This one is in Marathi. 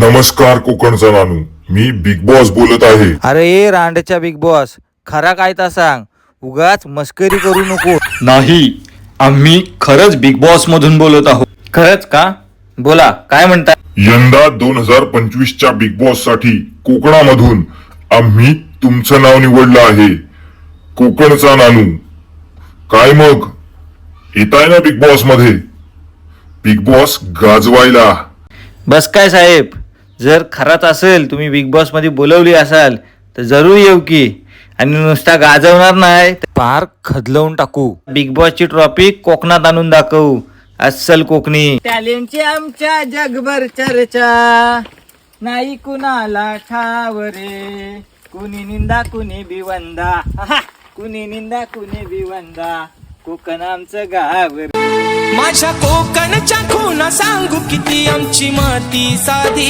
नमस्कार कोकणचा नानू मी बिग बॉस बोलत आहे. अरे रांडच्या बिग बॉस खरा काय ता सांग? उगाच मस्करी करू नको. नाही आम्ही खरंच बिग बॉस मधून बोलत आहोत. खरंच का? बोला काय म्हणता? यंदा दोन हजार पंचवीसच्या बिग बॉससाठी कोकणामधून आम्ही तुमचं नाव निवडलं आहे. कोकणचा नानू काय मग? येताय ना बिग बॉसमध्ये? बिग बॉस गाजवायला. बस काय साहेब? जर खराच असेल तुम्ही बिग बॉसमध्ये बोलवली असाल तर जरूर येऊ की. आणि नुसता गाजवणार नाही. तर पार खदलवून टाकू. बिग बॉसची ट्रॉफी कोकणात आणून दाखवू. अस्सल कोकणी. टॅलेंटची आमच्या जगभर चर्चा. नाही कुणाला ठाव रे. कुणी निंदा कुणी बिवंदा. आहा! कुणी निंदा कुणी बिवंदा. कोकण आमचं गाव रे. माझ्या कोकणच्या खुणा सांगू किती आमची माती साधी.